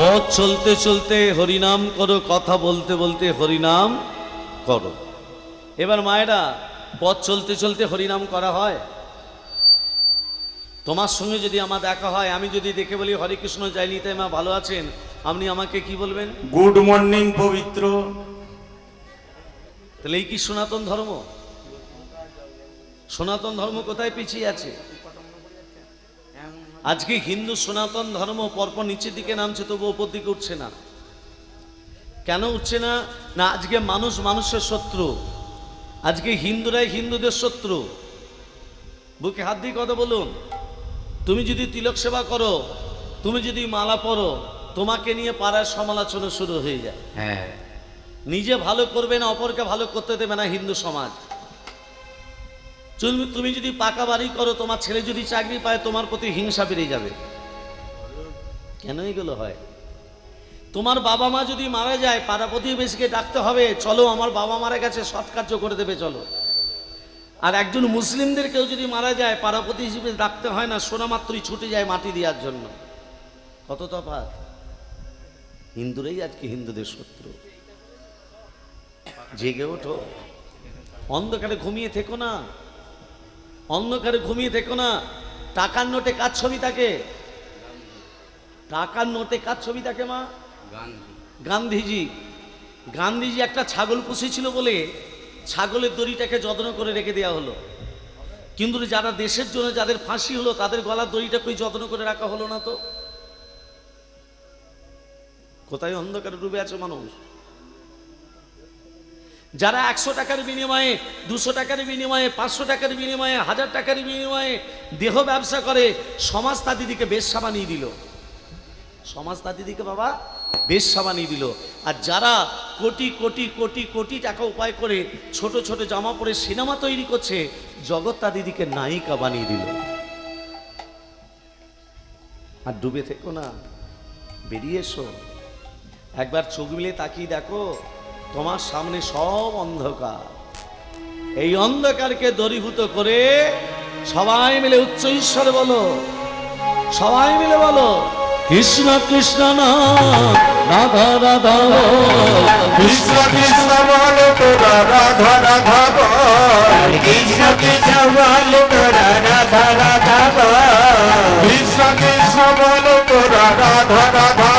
পথ চলতে চলতে হরিনাম করো কথা বলতে বলতে হরিনাম করো। এবার মায়েরা পথ চলতে চলতে হরিনাম করা হয়? তোমার সঙ্গে যদি আমার দেখা হয় আমি যদি দেখে বলি হরে কৃষ্ণ যাইনি তাই মা ভালো আছেন? আপনি আমাকে কি বলবেন? গুড মর্নিং পবিত্র। তাহলে এই কি সনাতন ধর্ম? সনাতন ধর্ম কোথায় পিছিয়ে আছে? আজকে হিন্দু সনাতন ধর্ম পরপর নিচের দিকে নামছে তবু ওপর দিকে উঠছে না। কেন উঠছে না? না আজকে মানুষ মানুষের শত্রু। আজকে হিন্দুরাই হিন্দুদের শত্রু। বুকে হাত দিয়ে কথা বলুন। তুমি যদি তিলক সেবা করো তুমি যদি মালা পরো তোমাকে নিয়ে পাড়ার সমালোচনা শুরু হয়ে যায়। হ্যাঁ। নিজে ভালো করবে না অপরকে ভালো করতে দেবে না হিন্দু সমাজ। তুমি তুমি যদি পাকা বাড়ি করো, তোমার ছেলে যদি চাকরি পায়, তোমার প্রতি হিংসা বেড়ে যাবে। কেন এগুলো হয়? তোমার বাবা মা যদি মারা যায়, পাড়া প্রতিবেশীকে ডাকতে হবে, চলো, আমার বাবা মারা গেছে, সৎ কার্য করে দেবে, চলো। আর একজন মুসলিমদের কেউ যদি মারা যায়, পাড়া প্রতিবেশী ডাকতে হয় না, সোনা মাত্রই ছুটে যায় মাটি দেওয়ার জন্য। কত তফাৎ? হিন্দুরাই আজকে হিন্দুদের শত্রু। জেগে ওঠো। অন্ধকারে ঘুমিয়ে থেকো না। অন্ধকারে ঘুমিয়ে থেকো না। টাকার নোটে কার ছবি থাকে? টাকার নোটে কার ছবি থাকে মা? গান্ধীজি। গান্ধীজি একটা ছাগল পুষেছিল বলে ছাগলের দড়িটাকে যত্ন করে রেখে দেওয়া হলো। কিন্তু যারা দেশের জন্য যাদের ফাঁসি হলো তাদের গলার দড়িটা কই যত্ন করে রাখা হলো না তো? কোথায় অন্ধকারে ডুবে আছে মানুষ? যারা একশো টাকার বিনিময়ে, দুশো টাকার বিনিময়ে, পাঁচশো টাকার বিনিময়ে, হাজার টাকার বিনিময়ে দেহ ব্যবসা করে, সমাজ তাদিদিকে বেশ্যা বানিয়ে দিল। সমাজ তাদিদিকে বাবা বেশ্যা বানিয়ে দিল। আর যারা কোটি কোটি কোটি কোটি টাকা উপায় করে ছোট ছোট জামা পরে সিনেমা তৈরি করছে, জগৎ তাদিদিকে নায়িকা বানিয়ে দিল। আর ডুবে থেকো না, বেরিয়ে এসো। একবার চোখ মিলে তাকিয়ে দেখো তোমার সামনে সব অন্ধকার। এই অন্ধকারকে দরীভূত করে সবাই মিলে উচ্চ ঈশ্বরে বলো। সবাই মিলে বলো, কৃষ্ণ কৃষ্ণ রাধা রাধা কৃষ্ণ কৃষ্ণ বল, তোরা রাধা রাধা কৃষ্ণ কৃষ্ণ বল, তোরা রাধা রাধা কৃষ্ণ কৃষ্ণ বল, তোরা রাধা রাধা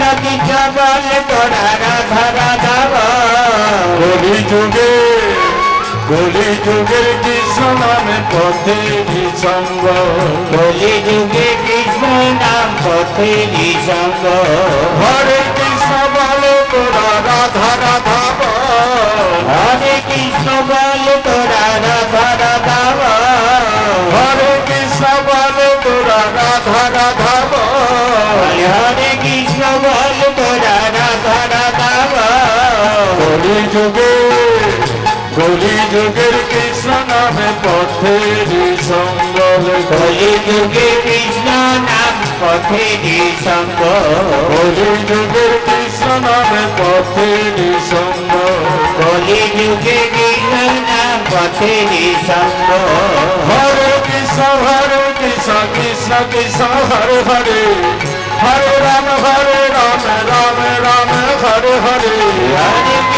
বল কৃষ্ণ কৃষ্ণ বল তোরা রাধা রাধা কলি যুগে কলি যুগের কৃষ্ণ নামে পথে সঙ্গ কলি যুগে কৃষ্ণ নাম পথে নিসঙ্গ? হরে কৃষ্ণ বল তোরা রাধা রাধা হরে কৃষ্ণ বল তোরা রাধা রাধা কলি যুগের কৃষ্ণ নামে পথের সঙ্গল কলি যুগে কৃষ্ণ নাম পথে নিসঙ্গ। কলি যুগের কৃষ্ণ নামে পথের সঙ্গ কলি যুগে কৃষ্ণ নাম পথে নিসঙ্গ। হরে কৃষ্ণ হরে কৃষ্ণ কৃষ্ণ কৃষ্ণ, হরে হরে। হরে রাম হরে রাম রাম রাম হরে। হরে হরে।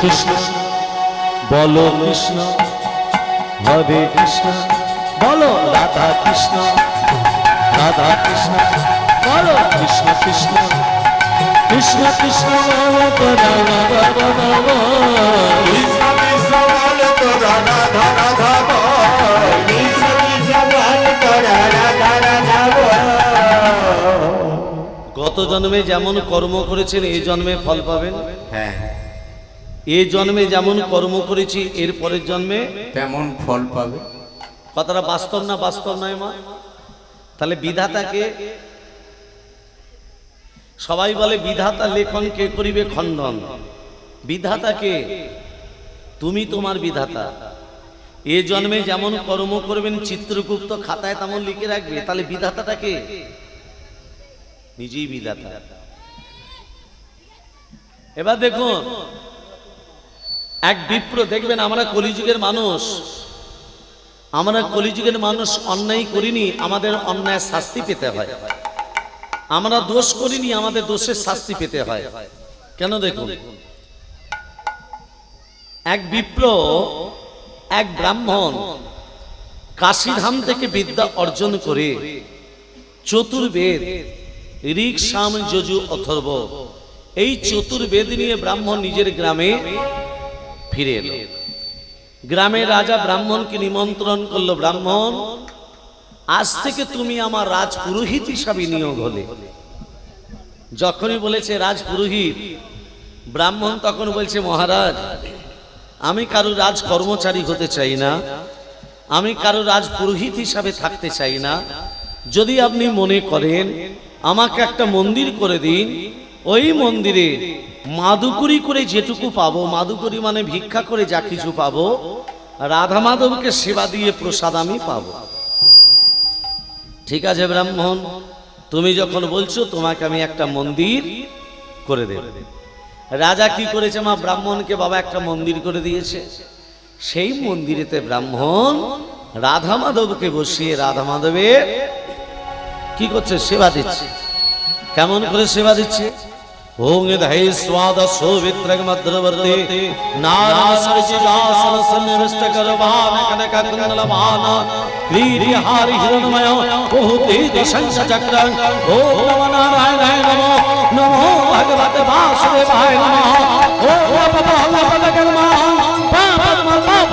কৃষ্ণ বলো কৃষ্ণ হরে কৃষ্ণ বলো রাধা কৃষ্ণ রাধা কৃষ্ণ বলো কৃষ্ণ কৃষ্ণ কৃষ্ণ কৃষ্ণ। গত জন্মে যেমন কর্ম করেছেন এই জন্মে ফল পাবেন হ্যাঁ এই জন্মে যেমন কর্ম করেছি এর পরের জন্মে তেমন ফল পাবে। কথাটা বাস্তব না বাস্তব নয় মা? তাহলে বিধাতাকে সবাই বলে বিধাতা লেখন কে করিবে খণ্ডন? বিধাতাকে? তুমি তোমার বিধাতা। এ জন্মে যেমন কর্ম করবেন চিত্রগুপ্ত খাতায় তেমন লিখে রাখবে তাহলে বিধাতাটাকে? নিজেই বিধাতা। এবার দেখুন এক বিপ্র দেখবেন, আমরা কলিযুগের মানুষ। আমরা কলিযুগের মানুষ, অন্যায় করিনি, আমাদের অন্যায় শাস্তি পেতে হয়। আমরা দোষ করিনি, আমাদের দোষের শাস্তি পেতে হয়। কেন দেখুন? এক বিপ্র, এক ব্রাহ্মণ কাশীধাম থেকে বিদ্যা অর্জন করে চতুর্বেদ ঋক সাম যজু, অথর্ব, এই চতুর্বেদ নিয়ে ব্রাহ্মণ নিজের গ্রামে ফিরে এলো। গ্রামের রাজা ব্রাহ্মণকে নিমন্ত্রণ করল, ব্রাহ্মণ, আজ থেকে তুমি আমার রাজ পুরোহিত হিসাবে নিয়োগ হলে। যখনই বলেছে রাজ পুরোহিত ব্রাহ্মণ তখন বলছে, মহারাজ, আমি কারও রাজ কর্মচারী হতে চাই না, আমি কারও রাজ পুরোহিত হিসাবে থাকতে চাই না। যদি আপনি মনে করেন, আমাকে একটা মন্দির করে দিন ওই মন্দিরে মাদুকুরি করে যেটুকু পাবো, মাদুকুরি মানে ভিক্ষা করে যা কিছু পাবো, রাধা মাধবকে সেবা দিয়ে প্রসাদ আমি পাবো। ঠিক আছে ব্রাহ্মণ, তুমি যখন বলছো তোমাকে আমি একটা মন্দির করে দেব। রাজা কি করেছে মা? ব্রাহ্মণকে বাবা একটা মন্দির করে দিয়েছে। সেই মন্দিরেতে ব্রাহ্মণ রাধা মাধবকে বসিয়ে রাধা মাধবের কি করছে? সেবা দিচ্ছে। কেমন করে সেবা দিচ্ছে? ওং ধৈ স্বাদ সৌমিত্রক মদ্রবর্তে নারায়ণ সরজিজাসন সন্নিবিষ্ট করবান কনক কুণ্ডলমান ক্রীড়ি হারি হিরণময় বহুতে দিশংস চক্র ওম নমো নারায়ণায় নমো নমো ভগবতে বাসুদেবায় নমঃ ওম নমো ভগবতে নমঃ পাপম পাপ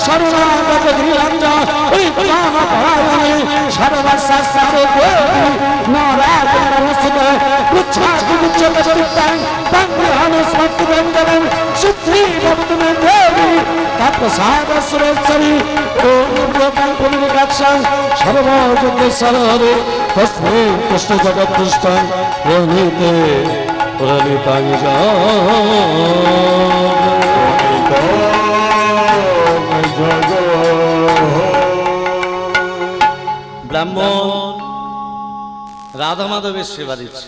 শরণাগত গৃহঞ্জ ওই কাম পরায়ণে সর্বশাস্ত্র গোপী নারায়ণ নমস্ত গুচ্ছাত গুচ্ছত চিত্তাং তং গৃহাণ স্মৃতি ব্যঞ্জনং শুদ্ধি ভবতু মে দেবী তৎপ্রসাদ সুরেশ্বরী ওম ব্রতাং পুনরিকাক্ষাং সর্বযুদ্ধ সরহরে তস্মৈ কৃষ্ণ জগৎপুষ্টাং প্রণীতে প্রণীতাং জয় ব্রাহ্মণ, রাধা মাধবের সেবা দিচ্ছে।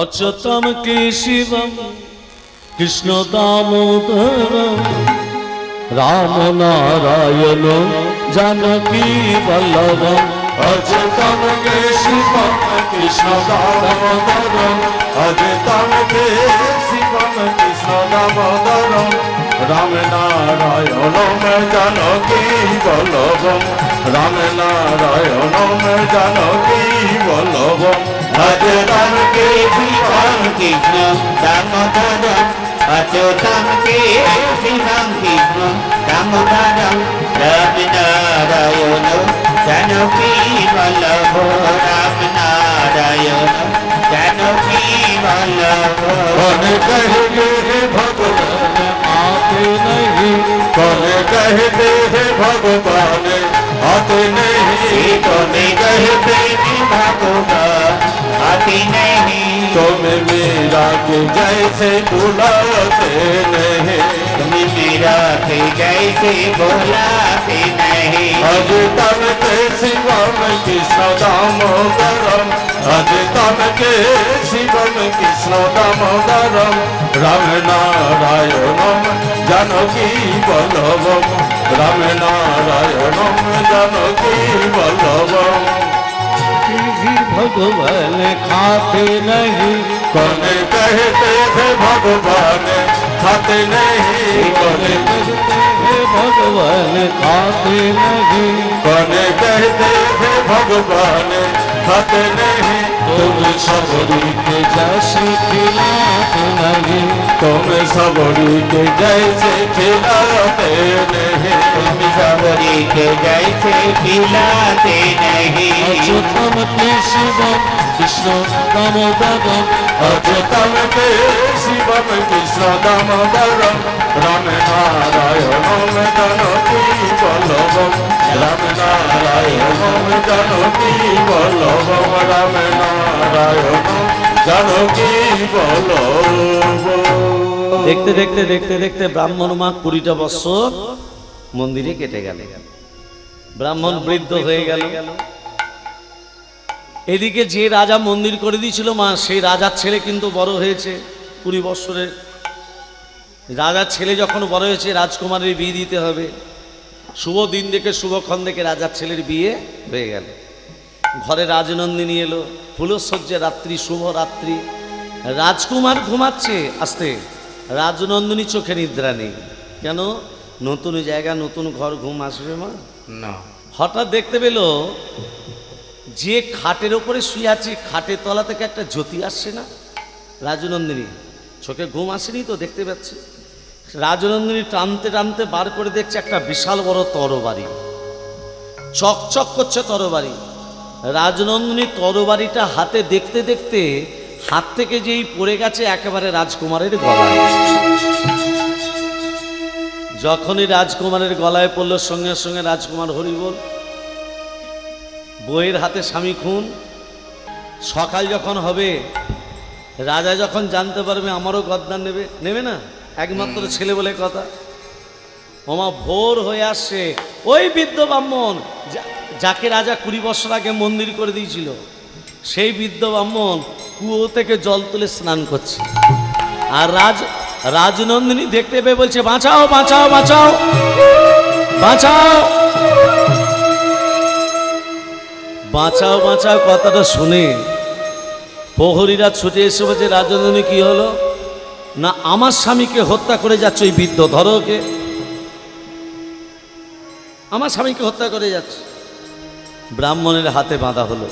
অচতম কে শিবম, কৃষ্ণ দামোদরম রাম নারায়ণ, জানকী বল্লভ। অচতম কে শিবম, কৃষ্ণ দামোদরম অচতম কে শিবম, কৃষ্ণ দামোদরম রাম নারায়ণ জানকী বলব রাম নারায়ণ জানকী বলব ভজরাম কে শ্রীরাম কৃষ্ণ দামোদর অচ্যুতাম কে শ্রীরাম কৃষ্ণ দামোদর রাম নারায়ণ জানকী বলব রাম নারায়ণ জানকী বলব ভগবান आते नहीं कौन कहते हैं भगवान आते नहीं তুমি कहते भगवान बुलाते नहीं। तुम मेरा के जैसे बुलाते नहीं। तुम मेरा के जैसे बुलाते नहीं। अज तब के शिवम कृष्ण दामोदरम अज तब के शिवम कृष्ण दामोदरम राम नारायणम जानकी बल्लभम राम नारायणम जानकी बल्लभम भगवान खाते नहीं। कौन कहते थे भगवान खाते नहीं? कौन भगवान खाते नहीं। कौन कहते थे भगवान खाते नहीं? तुम सबरी के जैसे खिलाते नहीं। तुम सबरी के जैसे खिलाते नहीं। सबरी के जैसे खिलाते नहीं अच्युतम केशवम कृष्ण दामोदरम अच्युतम के शिवम कृष्ण दामोदरम राम नारायणम जानकी बल्लभम राम नारायणम जानकी बल्लभम राम नारायणम जानकी বল্লভ দেখতে দেখতে দেখতে দেখতে ব্রাহ্মণ মা কুড়িটা বছর মন্দিরে কেটে গেল। ব্রাহ্মণ বৃদ্ধ হয়ে গেল। এদিকে যে রাজা মন্দির করে দিয়েছিল মা, সেই রাজার ছেলে কিন্তু বড় হয়েছে কুড়ি বছরের রাজার ছেলে যখন বড় হয়েছে, রাজকুমারের বিয়ে দিতে হবে। শুভ দিন দেখে শুভক্ষণ দেখে রাজার ছেলের বিয়ে হয়ে গেল। ঘরে রাজনন্দিনী এলো ফুলসজ্জা রাত্রি, শুভ রাত্রি। রাজকুমার ঘুমাচ্ছে, আস্তে। রাজনন্দিনী চোখে নিদ্রা নেই। কেন? নতুন জায়গা নতুন ঘর ঘুম আসবে মা? না। হঠাৎ দেখতে পেল যে খাটের ওপরে শুয়ে আছি খাটের তলা থেকে একটা জ্যোতি আসছে না? রাজনন্দিনী চোখে ঘুম আসেনি তো দেখতে পাচ্ছি। রাজনন্দিনী টানতে টানতে বার করে দেখছে একটা বিশাল বড় তরবারি। চকচক করছে তরবারি। রাজনন্দিনী তরবারিটা হাতে দেখতে দেখতে হাত থেকে যেই পড়ে গেছে একেবারে রাজকুমারের গলায়। যখনই রাজকুমারের গলায় পড়ল সঙ্গে সঙ্গে রাজকুমার হরিবল বইয়ের হাতে স্বামী খুন সকাল যখন হবে রাজা যখন জানতে পারবে আমারও গদ্দান নেবে নেবে না? একমাত্র ছেলে বলে কথা। ওমা ভোর হয়ে আসছে। ওই বৃদ্ধ ব্রাহ্মণ যাকে রাজা কুড়ি বছর আগে মন্দির করে দিয়েছিল সেই বৃদ্ধ ব্রাহ্মণ কুয়ো থেকে জল তুলে স্নান করছে। আর রাজ রাজনন্দিনী দেখতে পেয়ে বলছে, বাঁচাও বাঁচাও বাঁচাও বাঁচাও। বাঁচাও বাঁচাও, কথাটা শুনে প্রহরীরা ছুটে এসে বলছে, রাজনন্দিনী, কি হলো? না, আমার স্বামীকে হত্যা করে যাচ্ছে ওই বৃদ্ধ, ধরো আমার স্বামীকে হত্যা করে যাচ্ছে। ব্রাহ্মণের হাতে বাঁধা হলো।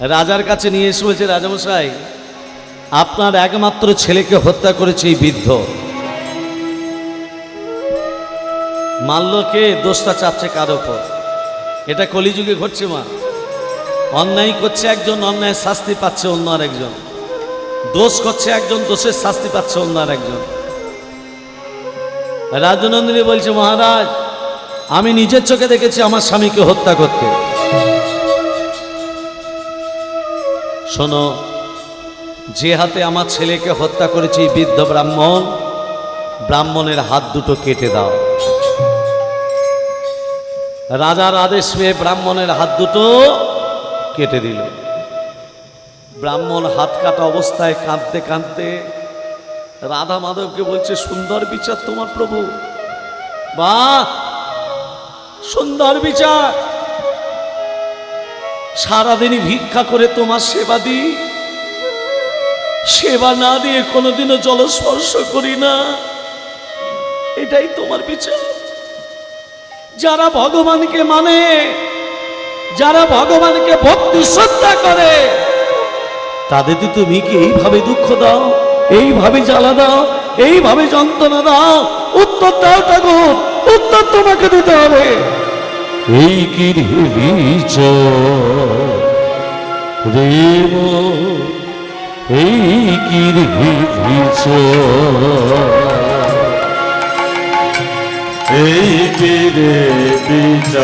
রাজার কাছে নিয়ে এসে বলছে, রাজামশাই আপনার একমাত্র ছেলেকে হত্যা করেছে এই বৃদ্ধ। মাল্যকে দোষটা চাপছে কার ওপর এটা কলিযুগে ঘটছে মা। অন্যায় করছে একজন, অন্যায় শাস্তি পাচ্ছে অন্য আর একজন দোষ করছে একজন, দোষের শাস্তি পাচ্ছে অন্য আর একজন রাজনন্দিনী বলছে, মহারাজ, আমি নিজের চোখে দেখেছি আমার স্বামীকে হত্যা করতে। শোনো যে হাতে আমার ছেলেকে হত্যা করেছে বৃদ্ধ ব্রাহ্মণ, ব্রাহ্মণের হাত দুটো কেটে দাও। রাজার আদেশ পেয়ে ব্রাহ্মণের হাত দুটো কেটে দিল। ব্রাহ্মণ হাত কাটা অবস্থায় কাঁদতে কাঁদতে রাধা মাধবকে বলছে, সুন্দর বিচার তোমার প্রভু। বা, সুন্দর বিচার। সারাদিনই ভিক্ষা করে তোমার সেবা দিই। সেবা না দিয়ে কোনোদিনও জলস্পর্শ করি না। এটাই তোমার বিচার। যারা ভগবানকে মানে যারা ভগবানকে ভক্তি শ্রদ্ধা করে তাদের তুমি কি এইভাবে দুঃখ দাও, এইভাবে জ্বালা দাও, এইভাবে যন্ত্রণা দাও? উত্তর দাও ঠাকুর, উত্তর তোমাকে দিতে হবে। এই কি প্রেম এই বিচ এই কি রে বিচ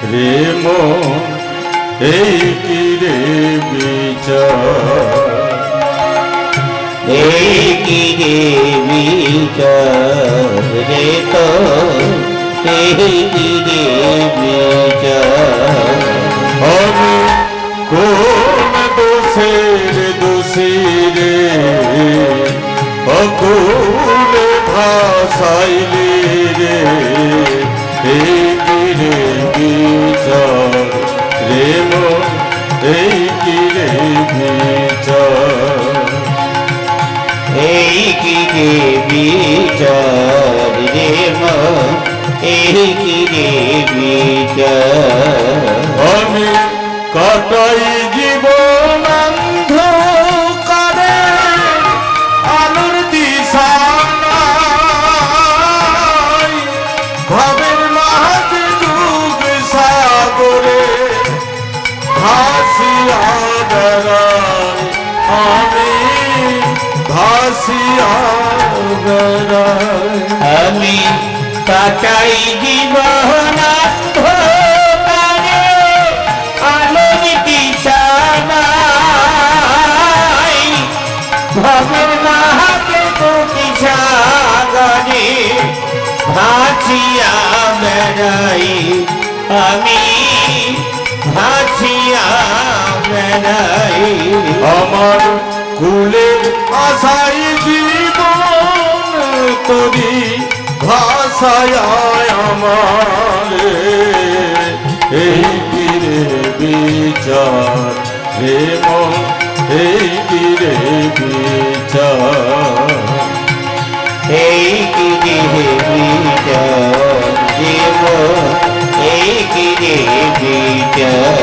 প্রেম এই কি রে বিচার। এই কি রে বিচার রে তো এই কি রে বিচার। আমি কোন দোষের দোষী রে অকুলে ভাসাইলি রে এই কি রে বিচার রে এই কি রে বিচার? এই কি রে বিচার রে এই কি রে বিচার? আমি কাটাই জীবন আমি আলোর বিছানায় ভবের মাহাতে কোটি সাগরে ভাসিয়া বেড়াই। আমি ভাসিয়া বেড়াই। আমার কুলে আশাই তরি ভাষায় আমার। এই গিরে বিচার হে মন এই গিরে বিচার। এই কি রে বিচার এই কি বিচার।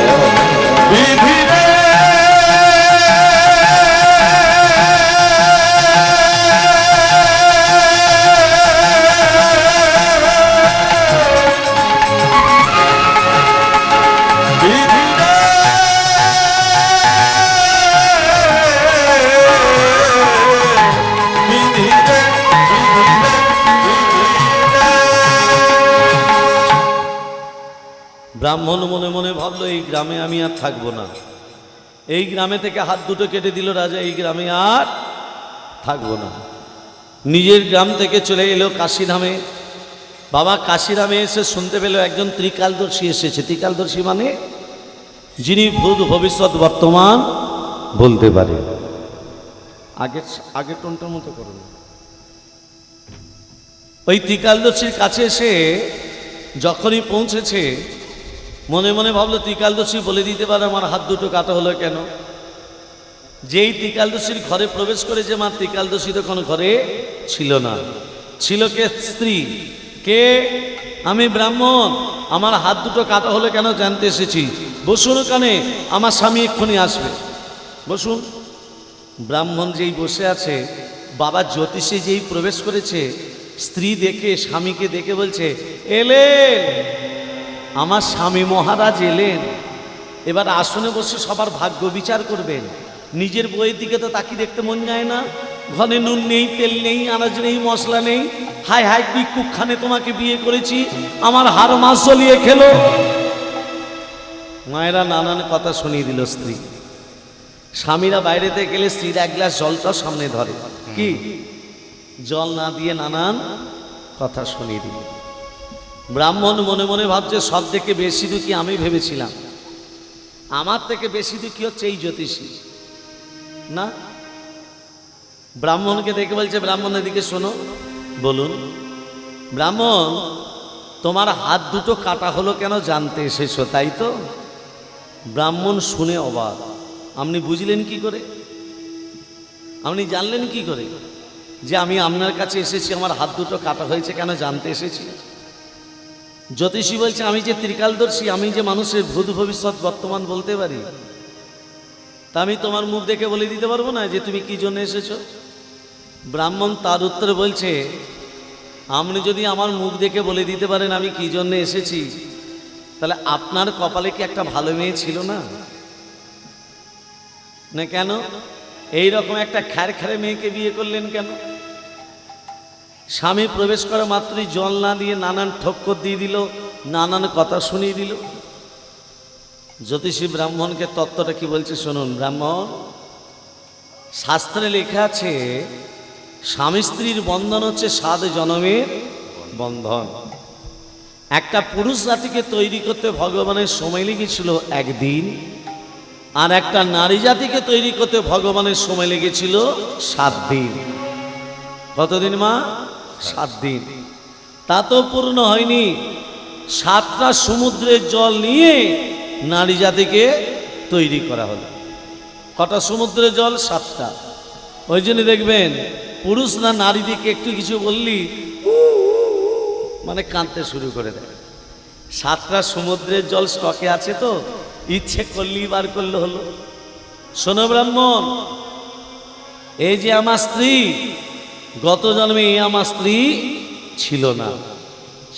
বিধি ব্রাহ্মণ মনে মনে ভাবলো, এই গ্রামে আমি আর থাকব না। এই গ্রামে থেকে হাত দুটো কেটে দিল রাজা, এই গ্রামে আর থাকব না। নিজের গ্রাম থেকে চলে এলো কাশিধামে। বাবা কাশিধামে এসে শুনতে পেল একজন ত্রিকালদর্শী এসেছে। ত্রিকালদর্শী মানে যিনি ভূত ভবিষ্যৎ বর্তমান বলতে পারে। আগের আগের টোনটার মতো করুন ওই ত্রিকালদর্শীর কাছে এসে যখনই পৌঁছেছে মনে মনে ভাবলো ত্রিকালদর্শী বলে দিতে পারে, আমার হাত দুটো কাটা হলো কেন? যেই ত্রিকালদর্শীর ঘরে প্রবেশ করেছে, মা ত্রিকালদর্শী তখন ঘরে ছিল না। ছিল কে? স্ত্রী। কে? আমি ব্রাহ্মণ। আমার হাত দুটো কাটা হলো কেন জানতে এসেছি। বসুন ওখানে, আমার স্বামী এক্ষুনি আসবে। বসুন। ব্রাহ্মণ যেই বসে আছে, বাবা জ্যোতিষী যেই প্রবেশ করেছে, স্ত্রী দেখে, স্বামীকে দেখে বলছে, এলেন! আমার স্বামী মহারাজ এলেন। এবার আসনে বসে সবার ভাগ্য বিচার করবেন। নিজের বইয়ের দিকে তো তাকি দেখতে মন যায় না। ঘরে নুন নেই, তেল নেই, আনাজ নেই, মশলা নেই। হাই হাই বিক্ষুকখানে তোমাকে বিয়ে করেছি। আমার হার মাস জ্বলিয়ে খেলো। মায়েরা নানান কথা শুনিয়ে দিল স্ত্রী। স্বামীরা বাইরেতে গেলে স্ত্রীর এক গ্লাস জলটাও সামনে ধরে। কি? জল না দিয়ে নানান কথা শুনিয়ে দিল। ব্রাহ্মণ মনে মনে ভাবছে, সব থেকে বেশি দুঃখী আমি ভেবেছিলাম। আমার থেকে বেশি দুঃখী হচ্ছে এই জ্যোতিষী। না? ব্রাহ্মণকে দেখে বলছে ব্রাহ্মণের দিকে শোনো, বলুন, ব্রাহ্মণ, তোমার হাত দুটো কাটা হলো কেন জানতে এসেছ, তাই তো? ব্রাহ্মণ শুনে অবাক। আপনি বুঝলেন কি করে? আপনি জানলেন কি করে যে আমি আপনার কাছে এসেছি, আমার হাত দুটো কাটা হয়েছে কেন জানতে এসেছি? জ্যোতিষী বলছে আমি যে ত্রিকালদর্শী, আমি যে মানুষের ভূত ভবিষ্যৎ বর্তমান বলতে পারি, তা আমি তোমার মুখ দেখে বলে দিতে পারব না যে তুমি কি জন্য এসেছ? ব্রাহ্মণ তার উত্তরে বলছে, আপনি যদি আমার মুখ দেখে বলে দিতে পারেন আমি কি জন্য এসেছি, তাহলে আপনার কপালে কি একটা ভালো মেয়ে ছিল না? না কেন? এই রকম একটা খ্যার খ্যারে মেয়েকে বিয়ে করলেন কেন? স্বামী প্রবেশ করা মাত্রই জল না দিয়ে নানান ঠক্কর দিয়ে দিল, নানান কথা শুনিয়ে দিল। জ্যোতিষী ব্রাহ্মণকে তত্ত্বটা কি বলছে শুনুন, ব্রাহ্মণ, শাস্ত্রে লেখা আছে, স্বামী স্ত্রীর বন্ধন হচ্ছে সাত জনমের বন্ধন। একটা পুরুষ জাতিকে তৈরি করতে ভগবানের সময় লেগেছিল একদিন, আর একটা নারী জাতিকে তৈরি করতে ভগবানের সময় লেগেছিল সাত দিন। কতদিন মা? সাত দিন। তা তো পূর্ণ হয়নি। সাতটা সমুদ্রের জল নিয়ে নারী জাতিকে তৈরি করা হলো। কটা সমুদ্রের জল? সাতটা। ওই জন্য দেখবেন, পুরুষ না নারী দিকে একটু কিছু বললি মানে কাঁদতে শুরু করে দেয়। সাতটা সমুদ্রের জল স্টকে আছে তো, ইচ্ছে করলি বার করলে হলো। শোনো ব্রাহ্মণ, এই যে আমার স্ত্রী গত জন্মে এ আমার স্ত্রী ছিল না।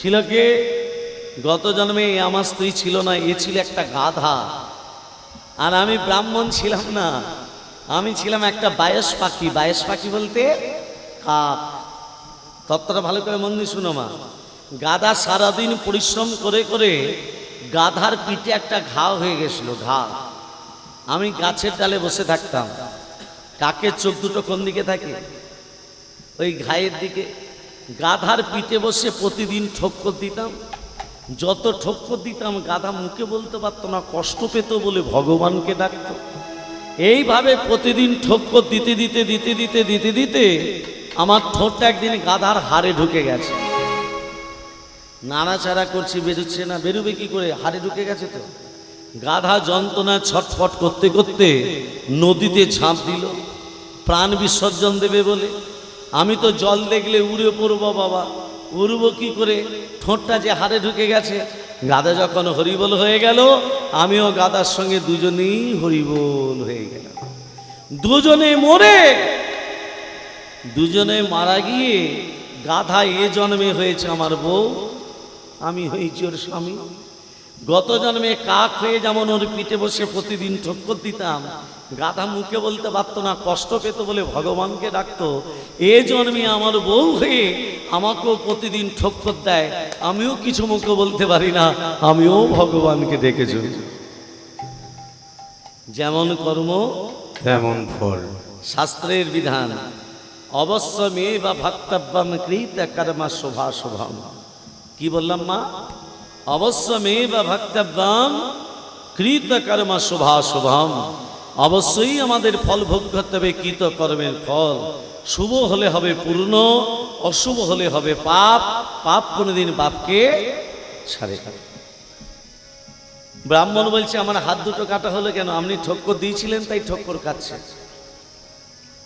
ছিল কে? গত জন্মে এ আমার স্ত্রী ছিল না, এ ছিল একটা গাধা। আর আমি ব্রাহ্মণ ছিলাম না। আমি ছিলাম একটা বায়স পাখি। বায়স পাখি বলতে কাক। তত্ত্বটা ভালো করে মন দিয়ে শুনো মা। গাধা সারাদিন পরিশ্রম করে করে গাধার পিঠে একটা ঘা হয়ে গেছিল, ঘা। আমি গাছের ডালে বসে থাকতাম। কাকের চোখ দুটো কোন দিকে থাকে? ওই ঘায়ের দিকে গাধার পিঠে বসে প্রতিদিন ঠক্কর দিতাম। যত ঠক্কর দিতাম, গাধা মুখে বলতে পারতো না, কষ্ট পেত বলে ভগবানকে ডাকতো। এইভাবে প্রতিদিন ঠক্কর দিতে দিতে দিতে দিতে দিতে দিতে আমার ঠোঁটটা একদিন গাধার হাড়ে ঢুকে গেছে। নাড়াচাড়া করছি, বেরোচ্ছে না, বেরোবে কি করে? হাড়ে ঢুকে গেছে তো। গাধা যন্ত্রণা ছটফট করতে করতে নদীতে ঝাঁপ দিল। প্রাণ বিসর্জন দেবে বলে আমি তো জল দেখলে উড়ে পড়ব বাবা। উড়ব কি করে? ঠোঁটটা যে হাড়ে ঢুকে গেছে। গাধা যখন হরিবল হয়ে গেল, আমিও গাদার সঙ্গে দুজনেই হরিবল হয়ে গেল দুজনে মরে, দুজনে মারা গিয়ে গাধা এ জন্মে হয়েছে আমার বউ, আমি হয়েছি ওর স্বামী। গত জন্মে কাক হয়ে যেমন ওর পিঠে বসে প্রতিদিন ঠক্কর দিতাম গাধা মুখে বলতে পারতো না কষ্ট পেত বলে ভগবানকে ডাকতো। এ জন্মে আমার বউ হয়ে আমাকেও প্রতিদিন ঠক্কর দেয় আমিও কিছু মুখে বলতে পারি না আমিও ভগবানকে ডেকেছি যেমন কর্ম তেমন ফল। শাস্ত্রের বিধান অবশ্য মেয়ে বা ভক্তব্যম কৃত কর্মা শোভা শোভাম। কি বললাম মা? অবশ্য মেয়ে বা ভক্তব্যম কৃত কর্মা শোভা শোভাম। অবশ্যই আমাদের ফল ভোগ করতে হবে কৃত কর্মের ফল। শুভ হলে হবে পূর্ণ, অশুভ হলে হবে পাপ। পাপ কোনোদিন বাপকে ছাড়ে। ব্রাহ্মণ বলছে, আমার হাত দুটো কাটা হলো কেন? আপনি ঠক্কর দিয়েছিলেন, তাই ঠক্কর কাটছে।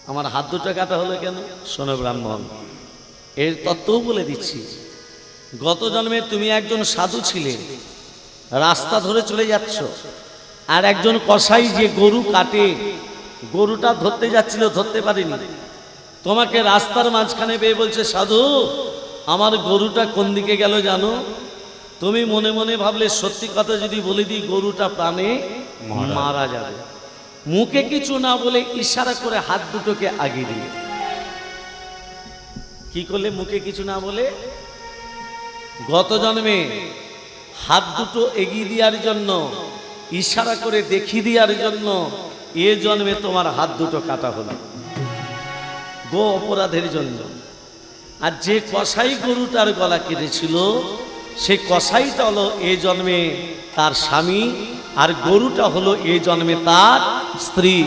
আমার হাত দুটো কাটা হলো কেন? শোনো ব্রাহ্মণ, এর তত্ত্বও বলে দিচ্ছি। গত জন্মে তুমি একজন সাধু ছিলে। রাস্তা ধরে চলে যাচ্ছ। আর একজন কসাই যে গরু কাটে গরুটা ধরতে যাচ্ছিল ধরতে পারিনি। তোমাকে রাস্তার মাঝখানে পেয়ে বলছে সাধু আমার গরুটা কোন দিকে গেল জানো? তুমি মনে মনে ভাবলে সত্যি কথা যদি বলে দিই গরুটা প্রাণে মারা যাবে। মুখে কিছু না বলে ইশারা করে হাত দুটোকে আগিয়ে দিলে। কি করলে মুখে কিছু না বলে? গত জন্মে হাত দুটো এগিয়ে দেওয়ার জন্য ইশারা করে দেখিয়ে দেওয়ার জন্য এ জন্মে তোমার হাত দুটো কাটা হলো। গো অপরাধের জন্য। আর যে কসাই গরুটার গলা কেটেছিল, সে কসাইটা হলো এ জন্মে তার স্বামী, আর গরুটা হলো এ জন্মে তার স্ত্রী।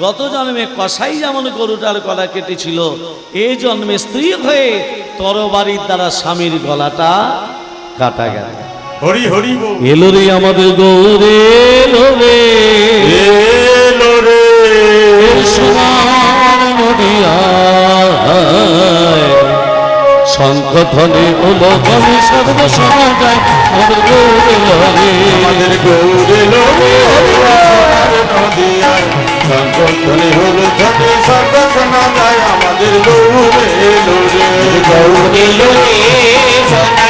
গত জন্মে কসাই যেমন গরুটার গলা কেটেছিল, এ জন্মে স্ত্রী হয়ে তরবারির দ্বারা স্বামীর গলাটা কাটা গেল। হরি হরি এলো রে আমাদের গৌরে এলো রে। এলো রে। সোনার নদিয়ায় শঙ্খ ধ্বনি হলো ধ্বনি সর্ব শোনা যায় আমাদের গৌরে এলো রে। আমাদের গৌরে লো রে। সোনার নদিয়ায় সংকটনে ধনে সর্ব আমাদের গৌরে লো রে। গৌরী লোকে সোনার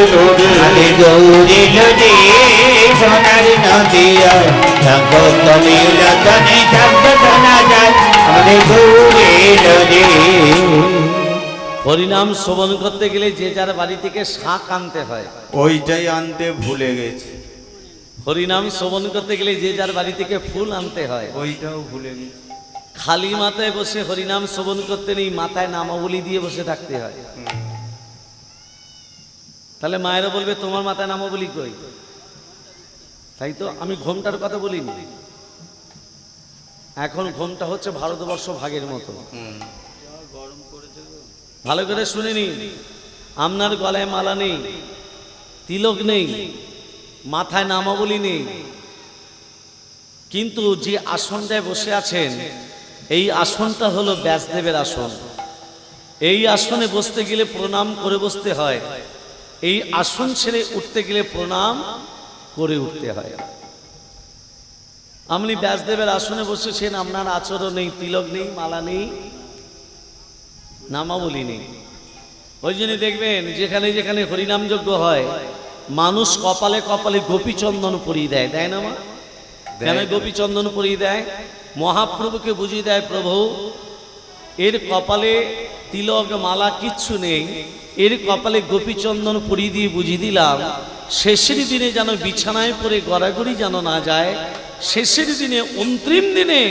নিতাই গৌরী নদী সোনার নদী সংগতনে উলতনে শব্দ শোনা যায়। আমাদের গৌরী নদী। হরিনাম শ্রবণ করতে গেলে যে যার বাড়ি থেকে শাক আনতে হয়। ওইটাই আনতে ভুলে গেছে। হরিনাম শ্রবণ করতে গেলে যে যার বাড়ি থেকে ফুল আনতে হয়। ওইটাও ভুলে গেছে। খালি মাথায় বসে হরিনাম শ্রবণ করতে নেই মাথায় নামাবলি দিয়ে বসে থাকতে হয়। তাহলে মায়েরা বলবে, তোমার মাথায় নামাবলি কই? তাই তো আমি ঘোমটার কথা বলিনি। এখন ঘোমটা হচ্ছে ভারতবর্ষ ভাগের মতো। ভালো করে শুনে নিন। আপনার গলায় মালা নেই, তিলক নেই, মাথায় নামাবলি নেই। কিন্তু যে আসনটায় বসে আছেন, এই আসনটা হলো ব্যাসদেবের আসন। এই আসনে বসতে গেলে প্রণাম করে বসতে হয়। এই আসন ছেড়ে উঠতে গেলে প্রণাম করে উঠতে হয়। আপনি ব্যাসদেবের আসনে বসেছেন আপনার আচরণ নেই তিলক নেই মালা নেই নামাবলি নেই। ওই জন্য দেখবেন যেখানে যেখানে হরিনাম যজ্ঞ হয় মানুষ কপালে কপালে গোপীচন্দন পরিয়ে দেয় দেয় না মা? কেন গোপীচন্দন পরিয়ে দেয়? মহাপ্রভুকে বুঝিয়ে দেয় প্রভু এর কপালে তিলক মালা কিচ্ছু নেই এর কপালে গোপীচন্দন পরিয়ে দিয়ে বুঝিয়ে দিলাম শেষের দিনে যেন বিছানায় পরে গড়াগড়ি যেন না যায় শেষের দিনে অন্তিম দিনে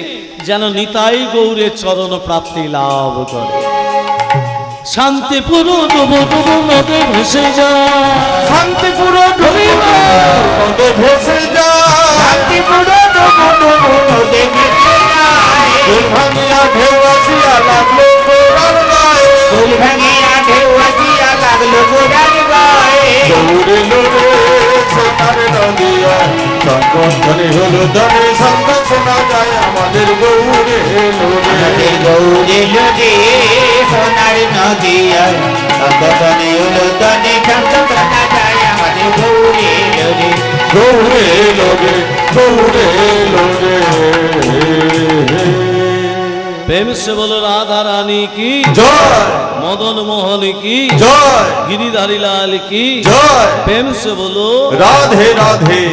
যেন নিতাই গৌরে চরণ প্রাপ্তি লাভ করে। শান্তিপুর নদে ভেসে যায় শান্তিপুর নদে ভেসে যায় শান্তিপুর ভেসে যায় ভাঙিয়া ঢেউ আসিয়া লাগল গায়ে ভাঙিয়া লাগল গোড়ার গায়ে দৌড়ে লোড়ে সোনার নদিয়া চন্দন ধনে হলো ধনে সন্তান শোনা যায় আমাদের গৌরে আমাদের গৌরী সোনার শোনা যায় আমাদের লোড়ে প্রেম সে বলো রাধা রানী কি? জয়। মদন মোহন কি? জয়। গিরিধারী লাল কি? জয়। প্রেম সে বলো রাধে রাধে।